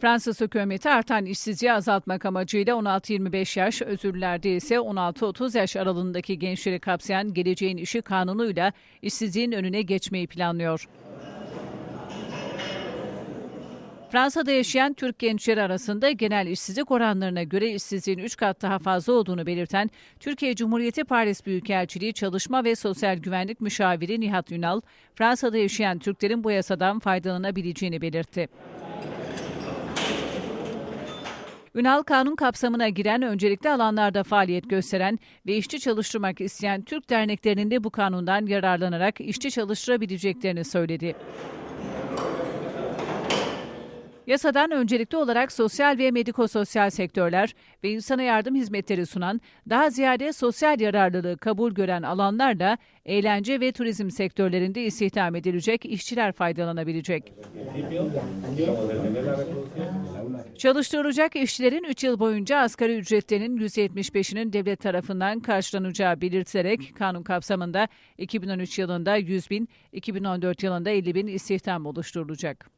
Fransız hükümeti artan işsizliği azaltmak amacıyla 16-25 yaş, özürlerde ise 16-30 yaş aralığındaki gençleri kapsayan Geleceğin İşi Kanunu'yla işsizliğin önüne geçmeyi planlıyor. Fransa'da yaşayan Türk gençleri arasında genel işsizlik oranlarına göre işsizliğin 3 kat daha fazla olduğunu belirten Türkiye Cumhuriyeti Paris Büyükelçiliği Çalışma ve Sosyal Güvenlik Müşaviri Nihat Ünal, Fransa'da yaşayan Türklerin bu yasadan faydalanabileceğini belirtti. Ünal kanun kapsamına giren öncelikli alanlarda faaliyet gösteren ve işçi çalıştırmak isteyen Türk derneklerinin de bu kanundan yararlanarak işçi çalıştırabileceklerini söyledi. Yasadan öncelikli olarak sosyal ve medikososyal sektörler ve insana yardım hizmetleri sunan, daha ziyade sosyal yararlılığı kabul gören alanlarla eğlence ve turizm sektörlerinde istihdam edilecek işçiler faydalanabilecek. Çalıştırılacak işçilerin 3 yıl boyunca asgari ücretlerinin %75'inin devlet tarafından karşılanacağı belirtilerek kanun kapsamında 2013 yılında 100 bin, 2014 yılında 50 bin istihdam oluşturulacak.